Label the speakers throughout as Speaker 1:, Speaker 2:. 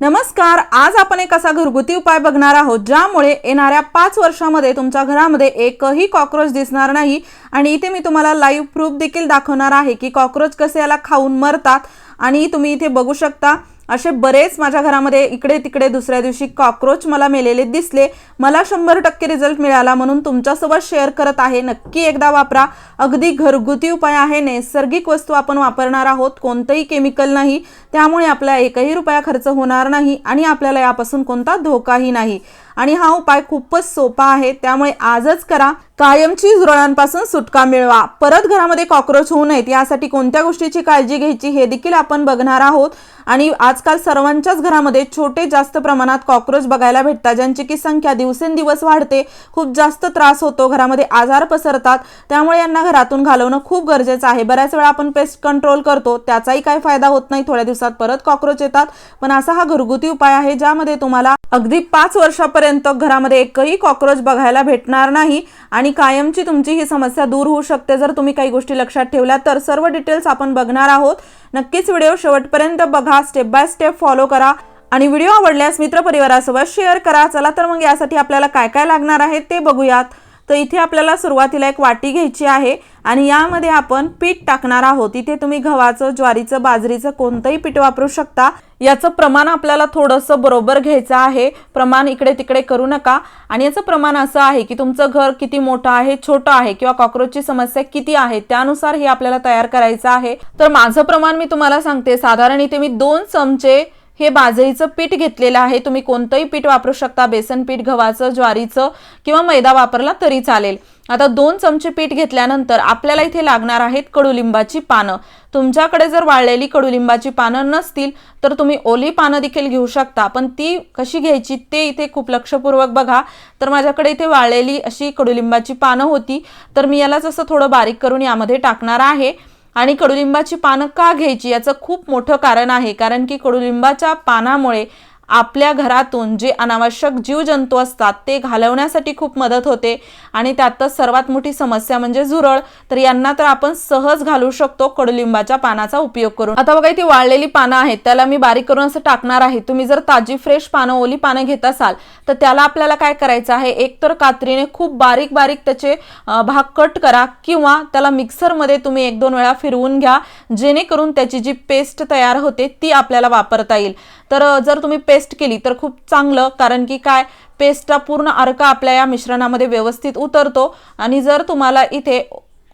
Speaker 1: नमस्कार आज आपण एक असा घरगुती उपाय बघणार आहोत ज्यामुळे येणाऱ्या पाच वर्षामध्ये तुमच्या घरामध्ये एकही कॉक्रोच दिसणार नाही. आणि इथे मी तुम्हाला लाईव्ह प्रूफ देखील दाखवणार आहे की कॉक्रोच कसे याला खाऊन मरतात आणि तुम्ही इथे बघू शकता. असे बरेच माझ्या घरामध्ये इकडे तिकडे दुसऱ्या दिवशी कॉक्रोच मला मेलेले दिसले. मला शंभर टक्के रिझल्ट मिळाला म्हणून तुमच्यासोबत शेअर करत आहे. नक्की एकदा वापरा. अगदी घरगुती उपाय आहे. नैसर्गिक वस्तू आपण वापरणार आहोत. कोणतंही केमिकल नाही. त्यामुळे आपला एकही रुपया खर्च होणार नाही आणि आपल्याला यापासून कोणता धोकाही नाही. आणि हा उपाय खूपच सोपा आहे. त्यामुळे आजच करा. कायमची झुरळांपासून सुटका मिळवा. परत घरामध्ये कॉक्रोच होऊ नयेत. यासाठी कोणत्या गोष्टीची काळजी घ्यायची हे देखील आपण बघणार आहोत. आणि आजकाल सर्वांच्याच घरामध्ये छोटे जास्त प्रमाणात कॉक्रोच बघायला भेटतात ज्यांची की संख्या दिवसेंदिवस वाढते. खूप जास्त त्रास होतो. घरामध्ये आजार पसरतात. त्यामुळे यांना घरातून घालवणं खूप गरजेचं आहे. बऱ्याच वेळा आपण पेस्ट कंट्रोल करतो. त्याचाही काही फायदा होत नाही. थोड्या दिवसात परत कॉक्रोच येतात. पण असा हा घरगुती उपाय आहे ज्यामध्ये तुम्हाला अगदी पाच वर्षापर्यंत घरामध्ये एकही कॉक्रोच बघायला भेटणार नाही. आणि कायमची तुमची ही समस्या दूर होऊ शकते. जर तुम्ही काही गोष्टी लक्षात ठेवल्या तर सर्व डिटेल्स आपण बघणार आहोत. नक्कीच व्हिडिओ शेवटपर्यंत बघा. स्टेप बाय स्टेप फॉलो करा. आणि व्हिडिओ आवडल्यास मित्रपरिवारासोबत शेअर करा. चला तर मग यासाठी आपल्याला काय काय लागणार आहे ते बघूयात. तर इथे आपल्याला सुरुवातीला एक वाटी घ्यायची आहे आणि यामध्ये आपण पीठ टाकणार आहोत. इथे तुम्ही गव्हाचं ज्वारीचं बाजरीचं कोणतंही पीठ वापरू शकता. याचं प्रमाण आपल्याला थोडंसं बरोबर घ्यायचं आहे. प्रमाण इकडे तिकडे करू नका. आणि याचं प्रमाण असं आहे की तुमचं घर किती मोठं आहे छोटं आहे किंवा कॉक्रोचची समस्या किती आहे त्यानुसार हे आपल्याला तयार करायचं आहे. तर माझं प्रमाण मी तुम्हाला सांगते. साधारण इथे मी दोन चमचे हे बाजरीचं पीठ घेतलेलं आहे. तुम्ही कोणतंही पीठ वापरू शकता. बेसन पीठ गव्हाचं ज्वारीचं किंवा मैदा वापरला तरी चालेल. आता दोन चमचे पीठ घेतल्यानंतर आपल्याला इथे लागणार आहेत कडुलिंबाची पानं. तुमच्याकडे जर वाळलेली कडुलिंबाची पानं नसतील तर तुम्ही ओली पानं देखील घेऊ शकता. पण ती कशी घ्यायची ते इथे खूप लक्षपूर्वक बघा. तर माझ्याकडे इथे वाळलेली अशी कडुलिंबाची पानं होती. तर मी यालाच असं थोडं बारीक करून यामध्ये टाकणार आहे. आणि कडुलिंबाची पानं का घ्यायची याचं खूप मोठं कारण आहे. कारण की कडुलिंबाच्या पानामुळे आपल्या घरातून जे अनावश्यक जीवजंतू असतात ते घालवण्यासाठी खूप मदत होते. आणि त्यातच सर्वात मोठी समस्या म्हणजे झुरळ. तर यांना तर आपण सहज घालू शकतो कडुलिंबाच्या पानाचा उपयोग करून. आता बघा ती वाळलेली पानं आहेत. त्याला मी बारीक करून असं टाकणार आहे. तुम्ही जर ताजी फ्रेश पानं ओली पानं घेत असाल तर त्याला आपल्याला काय करायचं आहे? एक तर कात्रीने खूप बारीक बारीक त्याचे भाग कट करा किंवा त्याला मिक्सरमध्ये तुम्ही एक दोन वेळा फिरवून घ्या. जेणेकरून त्याची जी पेस्ट तयार होते ती आपल्याला वापरता येईल. तर जर तुम्ही पेस्ट केली तर खूप चांगलं कारण की काय? पेस्टचा पूर्ण अर्क आपल्या या मिश्रणामध्ये व्यवस्थित उतरतो आणि जर तुम्हाला इथे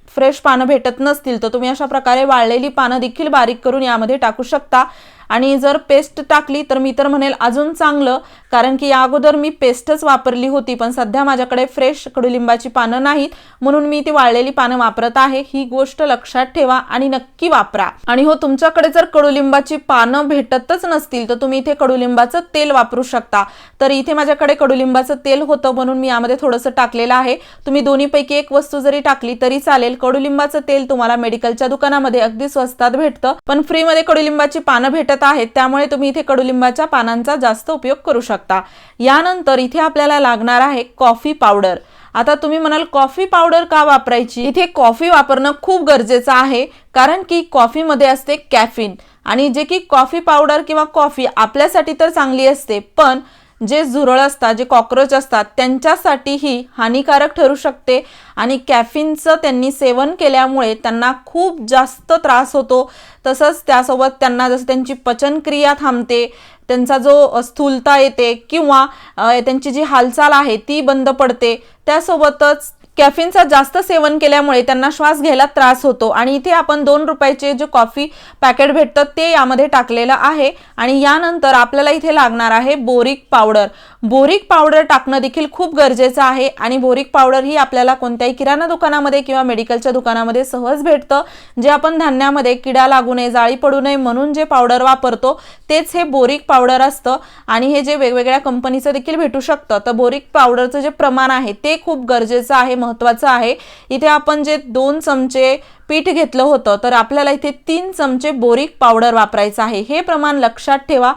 Speaker 1: फ्रेश पानं भेटत नसतील तर तुम्ही अशा प्रकारे वाळलेली पानं देखील बारीक करून यामध्ये टाकू शकता. आणि जर पेस्ट टाकली तर मी तर म्हणेल अजून चांगलं कारण की या अगोदर मी पेस्टच वापरली होती पण सध्या माझ्याकडे फ्रेश कडुलिंबाची पानं नाहीत म्हणून मी ती वाळलेली पानं वापरत आहे. ही गोष्ट लक्षात ठेवा आणि नक्की वापरा. आणि हो तुमच्याकडे जर कडुलिंबाची पानं भेटतच नसतील तर तुम्ही इथे कडुलिंबाचं तेल वापरू शकता. तर इथे माझ्याकडे कडुलिंबाचं तेल होतं म्हणून मी यामध्ये थोडंसं टाकलेलं आहे. तुम्ही दोन्हीपैकी एक वस्तू जरी टाकली तरी चालेल. कडुलिंबाचं तेल तुम्हाला मेडिकलच्या दुकानामध्ये अगदी स्वस्तात भेटतं पण फ्रीमध्ये कडुलिंबाची पानं भेटत आहेत त्यामुळे तुम्ही इथे कडुलिंबाच्या पानांचा जास्त उपयोग करू शकता. यानंतर इथे आपल्याला लागणार आहे कॉफी पावडर. आता तुम्ही म्हणाल कॉफी पावडर का वापरायची? इथे कॉफी वापरणं खूप गरजेचं आहे कारण की कॉफीमध्ये असते कॅफिन. आणि जे की कॉफी पावडर किंवा कॉफी आपल्यासाठी तर चांगली असते पण जे झुरळ असतात जे कॉक्रोच असतात त्यांच्यासाठीही हानिकारक ठरू शकते आणि कॅफिनचं त्यांनी सेवन केल्यामुळे त्यांना खूप जास्त त्रास होतो. तसंच त्यासोबत त्यांना जसं त्यांची पचनक्रिया थांबते त्यांचा जो स्थूलता येते किंवा त्यांची जी हालचाल आहे ती बंद पडते त्यासोबतच कॅफिनचा जास्त सेवन केल्यामुळे त्यांना श्वास घ्यायला त्रास होतो. आणि इथे आपण दोन रुपयाचे जे कॉफी पॅकेट भेटतं ते यामध्ये टाकलेलं आहे. आणि यानंतर आपल्याला इथे लागणार आहे बोरिक पावडर. बोरिक पावडर टाकणं देखील खूप गरजेचं आहे. आणि बोरिक पावडर ही आपल्याला कोणत्याही किराणा दुकानामध्ये किंवा मेडिकलच्या दुकानामध्ये सहज भेटतं. जे आपण धान्यामध्ये किडा लागू नये जाळी पडू नये म्हणून जे पावडर वापरतो तेच हे बोरिक पावडर असतं. आणि हे जे वेगवेगळ्या कंपनीचं देखील भेटू शकतं. तर बोरिक पावडरचं जे प्रमाण आहे ते खूप गरजेचं आहे. महत्त्वाचं आहे. इथे आपण जे दोन चमचे पीठ घेतलं होतं तर आपल्याला इथे तीन चमचे बोरिक पावडर वापरायचं आहे. हे प्रमाण लक्षात ठेवा.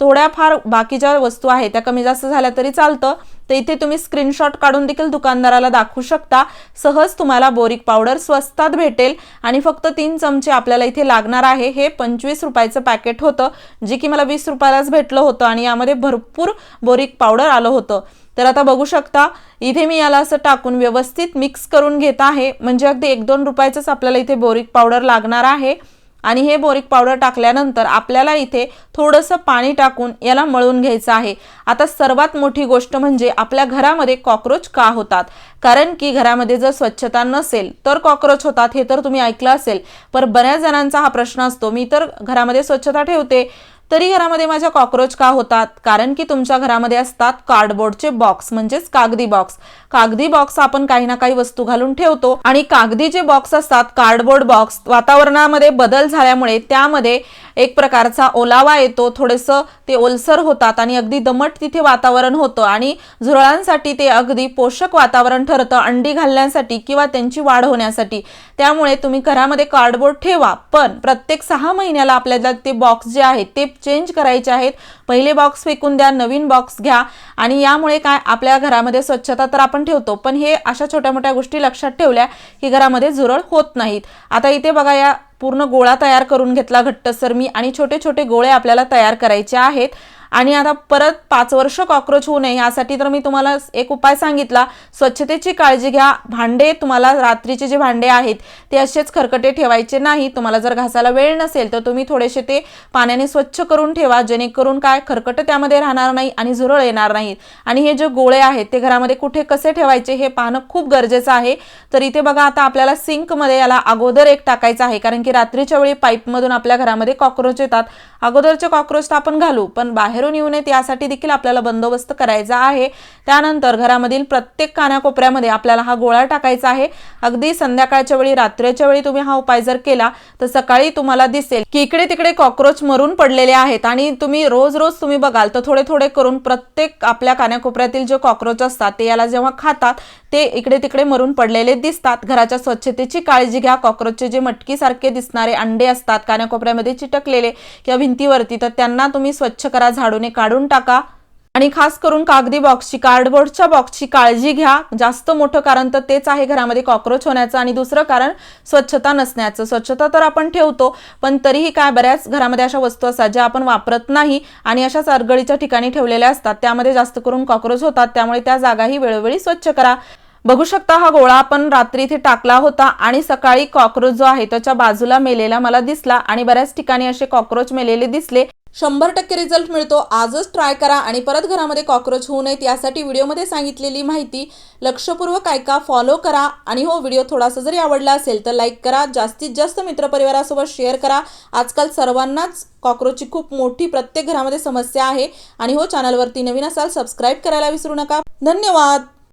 Speaker 1: थोड्याफार बाकीच्या वस्तू आहेत त्या कमी जास्त झाल्या तरी चालतं. तर इथे तुम्ही स्क्रीनशॉट काढून देखील दुकानदाराला दाखवू शकता. सहज तुम्हाला बोरिक पावडर स्वस्तात भेटेल आणि फक्त तीन चमचे आपल्याला इथे लागणार आहे. हे पंचवीस रुपयाचं पॅकेट होतं जे की मला वीस रुपयालाच भेटलं होतं आणि यामध्ये भरपूर बोरिक पावडर आलं होतं. तर आता बघू शकता इथे मी याला असं टाकून व्यवस्थित मिक्स करून घेत आहे. म्हणजे अगदी एक दोन रुपयाचंच आपल्याला इथे बोरिक पावडर लागणार आहे. आणि हे बोरिक पावडर टाकल्यानंतर आपल्याला इथे थोडंसं पाणी टाकून याला मळून घ्यायचं आहे. आता सर्वात मोठी गोष्ट म्हणजे आपल्या घरामध्ये कॉक्रोच का होतात? कारण की घरामध्ये जर स्वच्छता नसेल तर कॉक्रोच होतात हे तर तुम्ही ऐकलं असेल. पर बऱ्याच जणांचा हा प्रश्न असतो मी तर घरामध्ये स्वच्छता ठेवते. तरी घरामध्ये माझ्या कॉक्रोच का होतात? कारण की तुमच्या घरामध्ये असतात कार्डबोर्डचे बॉक्स म्हणजेच कागदी बॉक्स कागदी बॉक्स आपण काही ना काही वस्तू घालून ठेवतो आणि कागदी जे बॉक्स असतात कार्डबोर्ड बॉक्स वातावरणामध्ये बदल झाल्यामुळे त्यामध्ये एक प्रकारचा ओलावा येतो थोडंसं ते ओलसर होतात आणि अगदी दमट तिथे वातावरण होतं आणि झुरळांसाठी ते अगदी पोषक वातावरण ठरतं अंडी घालण्यासाठी किंवा त्यांची वाढ होण्यासाठी. त्यामुळे तुम्ही घरामध्ये कार्डबोर्ड ठेवा पण प्रत्येक सहा महिन्याला आपल्याला ते बॉक्स जे आहेत ते चेंज करायचे आहेत. पहिले बॉक्स फेकून द्या नवीन बॉक्स घ्या आणि यामुळे काय? आपल्या घरामध्ये स्वच्छता तर आपण ठेवतो पण हे अशा छोट्या मोठ्या गोष्टी लक्षात ठेवल्या की घरामध्ये झुरळ होत नाहीत. आता इथे बघा या पूर्ण गोळा तयार करून घेतला घट्टसर मी आणि छोटे छोटे गोळे आपल्याला तयार करायचे आहेत. आणि आता परत पाच वर्ष कॉक्रोच होऊ नये यासाठी तर मी तुम्हाला एक उपाय सांगितला. स्वच्छतेची काळजी घ्या. भांडे तुम्हाला रात्रीचे जे भांडे आहेत ते असेच खरकटे ठेवायचे नाही. तुम्हाला जर घासायला वेळ नसेल तर तुम्ही थोडेसे ते पाण्याने स्वच्छ करून ठेवा. जेणेकरून काय खरकट त्यामध्ये राहणार नाही आणि झुरळ येणार नाहीत आणि हे जे गोळे आहेत ते घरामध्ये कुठे कसे ठेवायचे हे पाहणं खूप गरजेचं आहे. तर इथे बघा आता आपल्याला सिंकमध्ये याला अगोदर एक टाकायचं आहे. कारण की रात्रीच्या वेळी पाईपमधून आपल्या घरामध्ये कॉक्रोच येतात. अगोदरचे कॉक्रोच तर आपण घालू पण बाहेर बाहेरून येऊ नयेत यासाठी देखील आपल्याला बंदोबस्त करायचा आहे. त्यानंतर घरामधील प्रत्येक कानाकोपऱ्यामध्ये आपल्याला हा गोळा टाकायचा आहे. अगदी संध्याकाळच्या वेळी रात्रीच्या वेळी तुम्ही हा उपाय जर केला तर सकाळी तुम्हाला दिसेल की इकडे तिकडे कॉक्रोच मरून पडलेले आहेत आणि तुम्ही रोज रोज तुम्ही बघाल तर थोडे थोडे करून प्रत्येक आपल्या कानाकोपऱ्यातील जे कॉक्रोच असतात ते याला जेव्हा खातात ते इकडे तिकडे मरून पडलेले दिसतात. घराच्या स्वच्छतेची काळजी घ्या. कॉक्रोचचे जे मटकीसारखे दिसणारे अंडे असतात कानाकोपऱ्यामध्ये चिटकलेले किंवा भिंतीवरती तर त्यांना तुम्ही स्वच्छ करा. झाड काढून टाका. आणि खास करून कागदी बॉक्सची कार्डबोर्डच्या बॉक्सची काळजी घ्या. जास्त मोठं कारण तर तेच आहे घरामध्ये कॉक्रोच होण्याचं. आणि दुसरं कारण स्वच्छता नसण्याचं. स्वच्छता तर आपण ठेवतो पण तरीही काय बऱ्याच घरामध्ये अशा वस्तू असतात ज्या आपण वापरत नाही आणि अशाच अडगळीच्या ठिकाणी ठेवलेल्या असतात. त्यामध्ये जास्त करून कॉक्रोच होतात. त्यामुळे त्या जागाही वेळोवेळी स्वच्छ करा. बघू शकता हा गोळा आपण रात्री इथे टाकला होता आणि सकाळी कॉक्रोच जो आहे त्याच्या बाजूला मेलेला मला दिसला आणि बऱ्याच ठिकाणी असे कॉक्रोच मेलेले दिसले. शंभर टक्के रिझल्ट मिळतो. आजच ट्राय करा आणि परत घरामध्ये कॉक्रोच होऊ नयेत यासाठी व्हिडिओमध्ये सांगितलेली माहिती लक्षपूर्वक ऐका फॉलो करा आणि हो व्हिडिओ थोडासा जरी आवडला असेल तर लाईक करा जास्तीत जास्त मित्रपरिवारासोबत शेअर करा. आजकाल सर्वांनाच कॉक्रोचची खूप मोठी प्रत्येक घरामध्ये समस्या आहे आणि हो चॅनलवरती नवीन असाल सबस्क्राईब करायला विसरू नका. धन्यवाद!